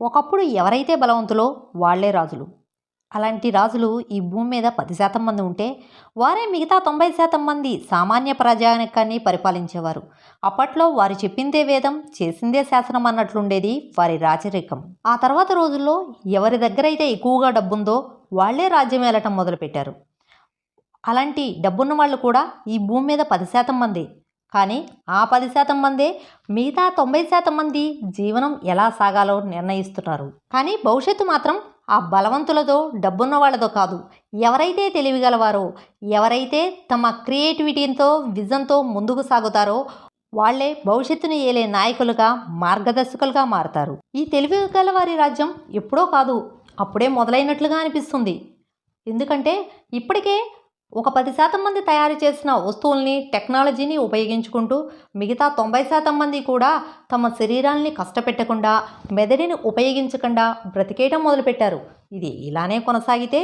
ఒకప్పుడు ఎవరైతే బలవంతులో వాళ్ళే రాజులు. అలాంటి రాజులు ఈ భూమి మీద పది శాతం మంది ఉంటే వారే మిగతా తొంభై శాతం మంది సామాన్య ప్రజానికాన్ని పరిపాలించేవారు. అప్పట్లో వారు చెప్పిందే వేదం చేసిందే శాసనం అన్నట్లుండేది వారి రాచరికం ఆ తర్వాత రోజుల్లో ఎవరి దగ్గర అయితే ఎక్కువగా డబ్బుందో వాళ్ళే రాజ్యం ఏలటం మొదలుపెట్టారు. అలాంటి డబ్బున్న వాళ్ళు కూడా ఈ భూమి మీద పది శాతం మంది. కానీ ఆ పది శాతం మందే మిగతా తొంభై శాతం మంది జీవనం ఎలా సాగాలో నిర్ణయిస్తున్నారు. కానీ భవిష్యత్తు మాత్రం ఆ బలవంతులతో డబ్బున్న వాళ్ళతో కాదు. ఎవరైతే తెలివిగలవారో ఎవరైతే తమ క్రియేటివిటీతో విజన్తో ముందుకు సాగుతారో వాళ్ళే భవిష్యత్తును ఏలే నాయకులుగా మార్గదర్శకులుగా మారతారు. ఈ తెలివి వారి రాజ్యం ఎప్పుడో కాదు అప్పుడే మొదలైనట్లుగా అనిపిస్తుంది. ఎందుకంటే ఇప్పటికే ఒక పది శాతం మంది తయారు చేసిన వస్తువుల్ని టెక్నాలజీని ఉపయోగించుకుంటూ మిగతా తొంభై శాతం మంది కూడా తమ శరీరాల్ని కష్టపెట్టకుండా మెదడిని ఉపయోగించకుండా బ్రతికేయటం మొదలుపెట్టారు. ఇది ఇలానే కొనసాగితే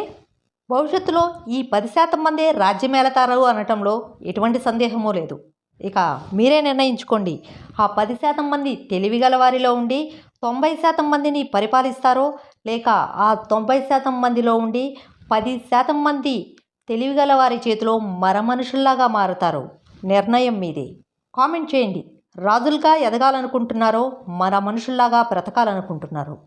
భవిష్యత్తులో ఈ పది శాతం మందే రాజ్యమేళతారు అనటంలో ఎటువంటి సందేహమూ లేదు. ఇక మీరే నిర్ణయించుకోండి. ఆ పది శాతం మంది తెలివిగల వారిలో ఉండి తొంభై శాతం మందిని పరిపాలిస్తారో లేక ఆ తొంభై శాతం మందిలో ఉండి పది శాతం మంది తెలివిగల వారి చేతిలో మరమనుషుల్లాగా మారుతారు. నిర్ణయం మీదే. కామెంట్ చేయండి. రాజులుగా ఎదగాలనుకుంటున్నారో మన మనుషుల్లాగా బ్రతకాలనుకుంటున్నారు.